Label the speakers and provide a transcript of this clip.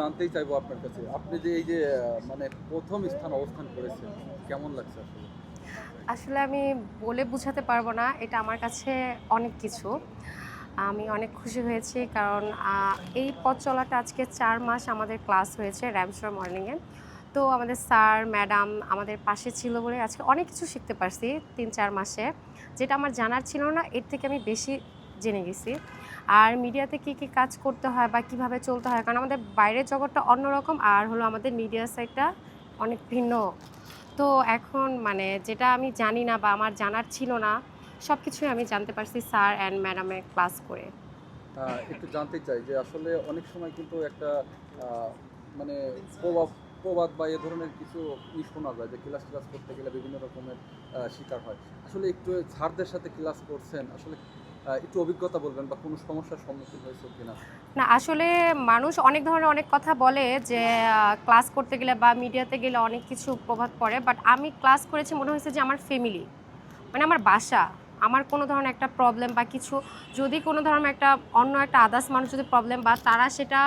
Speaker 1: জানতেই চাইব আপনার কাছে। আপনি যে এই যে মানে প্রথম স্থান অবস্থান করেছেন, কেমন লাগছে আসলে?
Speaker 2: আসলে আমি বলে বোঝাতে পারব না, এটা আমার কাছে অনেক কিছু। আমি অনেক খুশি হয়েছি কারণ এই পথ চলাটা আজকে চার মাস আমাদের ক্লাস হয়েছে র্যামস্টোর মর্নিংয়ে। তো আমাদের স্যার, ম্যাডাম আমাদের পাশে ছিল বলে আজকে অনেক কিছু শিখতে পারছি তিন চার মাসে। যেটা আমার জানার ছিল না, এর থেকে আমি বেশি জেনে গেছি। আর মিডিয়াতে কী কী কাজ করতে হয় বা কীভাবে চলতে হয়? কারণ আমাদের বাইরের জগৎটা অন্যরকম আর হলো আমাদের মিডিয়া সাইডটা অনেক ভিন্ন। তো এখন মানে যেটা আমি জানি না বা আমার জানার ছিল না সব কিছুই আমি জানতে পারছি স্যার অ্যান্ড ম্যাডামের ক্লাস করে।
Speaker 1: একটু জানতে চাই যে আসলে অনেক সময় কিন্তু একটা মানে প্রভাব, প্রবাদ বা এ ধরনের কিছু ই শোনা যায় যে ক্লাস ক্লাস করতে গেলে বিভিন্ন রকমের শিকার হয়। আসলে একটু স্যারদের সাথে ক্লাস করছেন, আসলে একটু অভিজ্ঞতা বলবেন বা কোনো সমস্যার সম্মুখীন হয়েছে কিনা?
Speaker 2: না, আসলে মানুষ অনেক ধরনের অনেক কথা বলে যে ক্লাস করতে গেলে বা মিডিয়াতে গেলে অনেক কিছু প্রভাব পড়ে বাট আমি ক্লাস করেছি মনে হয়েছে যে আমার ফ্যামিলি মানে আমার বাসা, আমার কোনো ধরনের একটা প্রবলেম বা কিছু, যদি কোনো ধরনের একটা অন্য একটা আদার্স মানুষ যদি প্রবলেম বা তারা সেটা